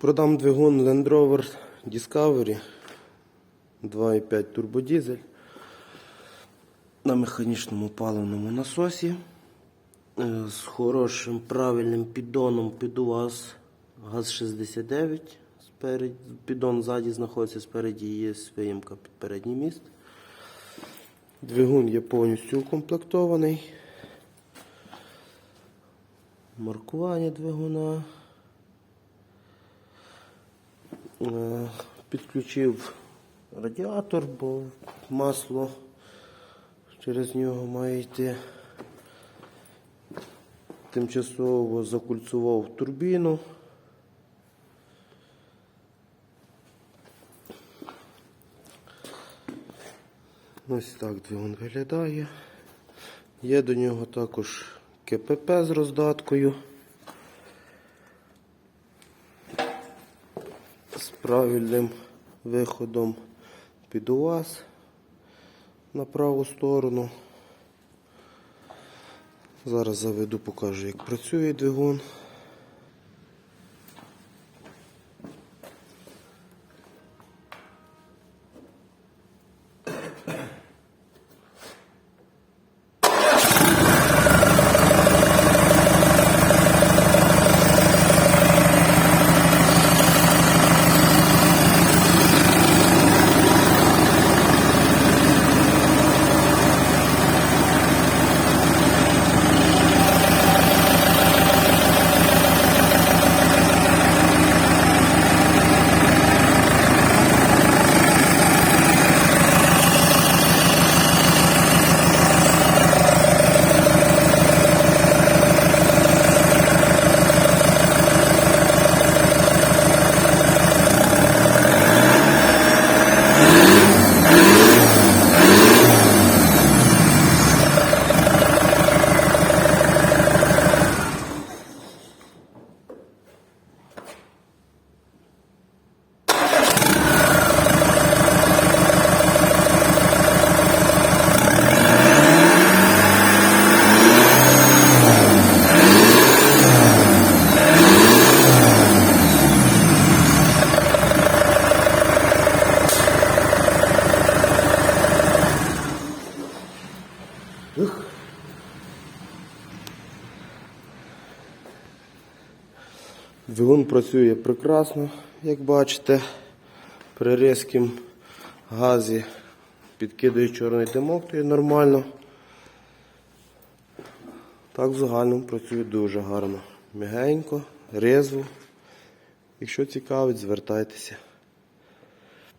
Продам двигун Land Rover Discovery 2,5 турбодізель на механічному паливному насосі е, з хорошим правильним піддоном під УАЗ ГАЗ-69. Піддон ззаді знаходиться, спереді є виємка під передній міст. Двигун є повністю укомплектований. Маркування двигуна. Е, Підключив радіатор, бо масло через нього має йти. Тимчасово закульцував турбіну. Ось так двигун виглядає. Є до нього також КПП з роздаткою. З правильним виходом під УАЗ на праву сторону. Зараз заведу, покажу, як працює двигун. Двигун працює прекрасно, як бачите. При різкім газі підкидає чорний димок, то є нормально. Так в загальному працює дуже гарно. Мігенько, резво. Якщо цікавить, звертайтеся.